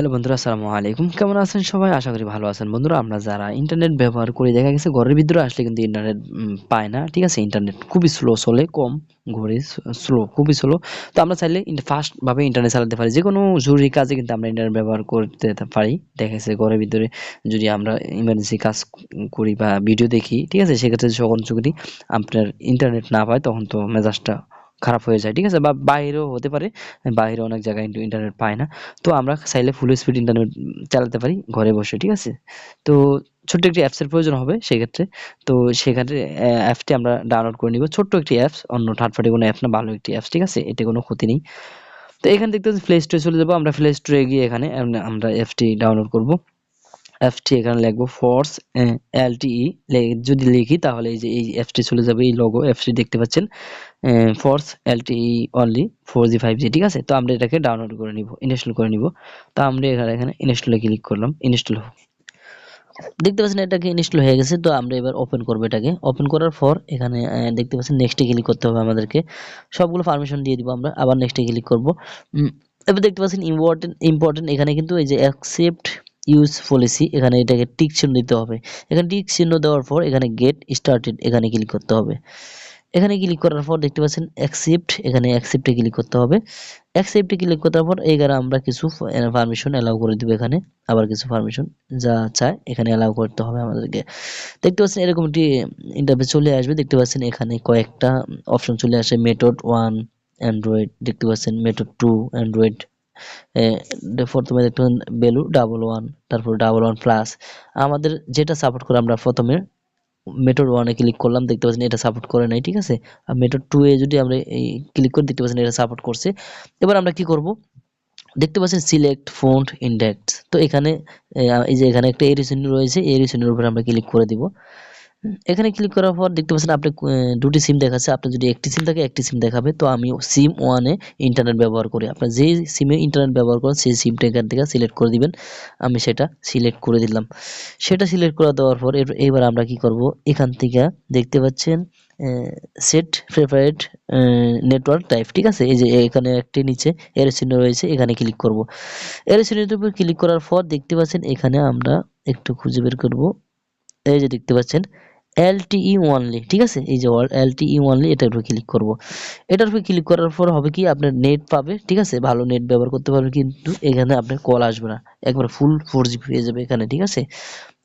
Hello বন্ধুরা, আসসালামু আলাইকুম। কেমন আছেন সবাই? আশা করি ভালো আছেন। বন্ধুরা, আমরা যারা ইন্টারনেট ব্যবহার করি, দেখা গেছে ঘরের ভিতরে আসলে কিন্তু ইন্টারনেট পায় না, ঠিক আছে? ইন্টারনেট খুবই স্লো চলে, কম ঘরে স্লো খুবই স্লো তো আমরা চাইলে ফাস্ট ভাবে ইন্টারনেট চালাতে পারি। যে কোনো জরুরি কাজে কিন্তু আমরা ইন্টারনেট ব্যবহার করতে পারি, দেখা গেছে ঘরের ভিতরে যদি আমরা ইমার্জেন্সি কাজ করি বা ভিডিও দেখি, ঠিক আছে? সেক্ষেত্রে যখন যদি আপনার ইন্টারনেট না পায়, তখন তো মেজাজটা খারাপ হয়ে যায়, ঠিক আছে? বা বাইরেও হতে পারে, বাইরে অনেক জায়গায় ইন্টারনেট পায় না। তো আমরা চাইলে ফুল স্পিড ইন্টারনেট চালাতে পারি ঘরে বসে, ঠিক আছে? তো ছোট্ট একটি অ্যাপসের প্রয়োজন হবে সেক্ষেত্রে। তো সেক্ষেত্রে অ্যাপটি আমরা ডাউনলোড করে নিব। ছোট্ট একটি অ্যাপস অন্য থার্ড পার্টি কোনো অ্যাপ না, ভালো একটি অ্যাপস ঠিক আছে? এতে কোনো ক্ষতি নেই। তো এখানে দেখতে প্লে স্টোরে চলে যাব। আমরা প্লে স্টোরে গিয়ে এখানে আমরা অ্যাপটি ডাউনলোড করব। অ্যাপটি এখানে লিখব ফোর্স এলটিই যদি লিখি তাহলে এই যে, এই অ্যাপটি চলে যাবে, এই লোগো অ্যাপটি দেখতে পাচ্ছেন force LTE only four G five G ঠিক আছে? তো আমরা এটাকে ডাউনলোড করে নিব ইনস্টল করে নিব। তো আমরা এখানে এখানে ইনস্টলে ক্লিক করলাম ইনস্টল দেখতে পাচ্ছেন এটাকে ইনস্টল হয়ে গেছে, তো আমরা এবার ওপেন করব এটাকে। ওপেন করার পর এখানে দেখতে পাচ্ছেন নেক্সটে ক্লিক করতে হবে আমাদেরকে। সবগুলো পারমিশন দিয়ে দিব আমরা, আবার নেক্সটে ক্লিক করব। এবার দেখতে পাচ্ছেন ইম্পর্টেন্ট ইম্পর্টেন্ট এখানে কিন্তু এই যে অ্যাকসেপ্ট ইউজ পলিসি এখানে এটাকে টিক চিহ্ন দিতে হবে। এখানে টিক চিহ্ন দেওয়ার পর এখানে গেট স্টার্টেড এখানে ক্লিক করতে হবে। এখানে ক্লিক করার পর দেখতে পাচ্ছেন অ্যাকসেপ্ট এখানে অ্যাকসেপ্টে ক্লিক করতে হবে। অ্যাকসেপ্টে ক্লিক করার পর এখানে আমরা কিছু পারমিশন অ্যালাউ করে দিব এখানে। আবার কিছু পারমিশন যা চায় এখানে অ্যালাউ করতে হবে আমাদেরকে। দেখতে পাচ্ছেন এরকম একটি ইন্টারভিউ চলে আসবে। দেখতে পাচ্ছেন এখানে কয়েকটা অপশন চলে আসে মেথড ওয়ান অ্যান্ড্রয়েড দেখতে পাচ্ছেন মেথড টু অ্যান্ড্রয়েড প্রথমে দেখতে পাচ্ছেন বেলু ডাবল ওয়ান তারপর ডাবল ওয়ান প্লাস আমাদের যেটা সাপোর্ট করে আমরা প্রথমে মেথড ওয়ানে ক্লিক করলাম, দেখতে পাচ্ছেন এটা সাপোর্ট করে নাই, ঠিক আছে? আর মেথড টু এ যদি আমরা এই ক্লিক করে, দেখতে পাচ্ছেন এটা সাপোর্ট করছে। এবার আমরা কি করব? দেখতে পাচ্ছেন সিলেক্ট ফন্ট ইন্ডেক্স তো এখানে এই যে এখানে একটা এরিসিন রয়েছে এরিসিনের উপরে আমরা ক্লিক করে দিব। এখানে ক্লিক করার পর দেখতে পাচ্ছেন আপনি দুটি সিম দেখাচ্ছে। আপনি যদি একটি সিম থাকে, একটি সিম দেখাবে। তো আমি সিম ওয়ানে ইন্টারনেট ব্যবহার করি। আপনার যেই সিমে ইন্টারনেট ব্যবহার করেন, সেই সিমটা এখান থেকে সিলেক্ট করে দিবেন। আমি সেটা সিলেক্ট করে দিলাম। সেটা সিলেক্ট করে দেওয়ার পর এবার আমরা কি করব? এখান থেকে দেখতে পাচ্ছেন সেট ফেভারিট নেটওয়ার্ক টাইপ ঠিক আছে? এই যে এখানে একটি নিচে এর চিহ্ন রয়েছে, এখানে ক্লিক করব। এর চিহ্নের উপর ক্লিক করার পর দেখতে পাচ্ছেন, এখানে আমরা একটু খুঁজে বের করব। এই যে দেখতে পাচ্ছেন এলটিই ওয়ানলি ঠিক আছে? এই যে এলটিই ওয়ানলি এটার উপর ক্লিক করব। এটার উপর ক্লিক করার পর হবে কি? আপনার নেট পাবে, ঠিক আছে? ভালো নেট ব্যবহার করতে পারবে, কিন্তু এখানে আপনার কল আসবে না। একবার ফুল ফোর জি পেয়ে যাবে এখানে, ঠিক আছে?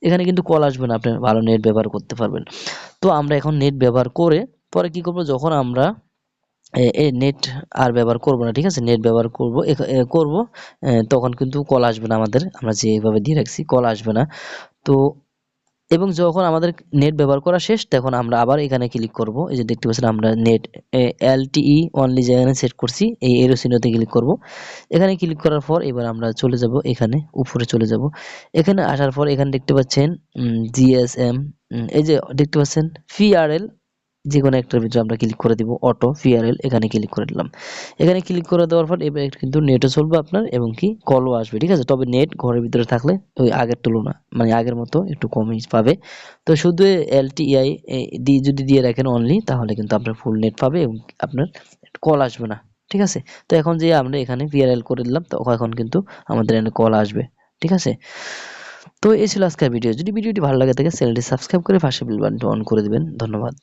এখানে কিন্তু কল আসবে না, আপনি ভালো নেট ব্যবহার করতে পারবেন। তো আমরা এখন নেট ব্যবহার করে, পরে কি করব? যখন আমরা এই নেট আর ব্যবহার করব না, ঠিক আছে? নেট ব্যবহার করব করব তখন কিন্তু কল আসবে না আমাদের। আমরা যেভাবে দিয়ে রাখছি কল আসবে না। তো এবং যখন আমাদের নেট ব্যবহার করা শেষ, তখন আমরা আবার এখানে ক্লিক করব। এই যে দেখতে পাচ্ছেন, আমরা নেট এলটিই অনলি যেখানে সেট করছি, এই এরোসিনোতে ক্লিক করব। এখানে ক্লিক করার পর এবার আমরা চলে যাব, এখানে উপরে চলে যাব। এখানে আসার পর এখানে দেখতে পাচ্ছেন জিএসএম এই যে দেখতে পাচ্ছেন পিআরএল যে কোনো একটার ভিতরে আমরা ক্লিক করে দিব অটো ফিআরএল এখানে ক্লিক করে দিলাম। এখানে ক্লিক করে দেওয়ার পর এবার কিন্তু নেটও চলবে আপনার এবং কি কলও আসবে, ঠিক আছে? তবে নেট ঘরের ভিতরে থাকলে ওই আগের তুলনা মানে আগের মতো একটু কমই পাবে। তো শুধু এলটিআই দিয়ে যদি দিয়ে রাখেন অনলি তাহলে কিন্তু আপনার ফুল নেট পাবে এবং আপনার কল আসবে না, ঠিক আছে? তো এখন যে আমরা এখানে ভিআরএল করে দিলাম, তো এখন কিন্তু আমাদের এখানে কল আসবে, ঠিক আছে? তো এই ছিল আজকের ভিডিও যদি ভিডিওটি ভালো লাগে থাকে চ্যানেলটি সাবস্ক্রাইব করে পাশে বেল বাটনটি অন করে দিবেন। ধন্যবাদ।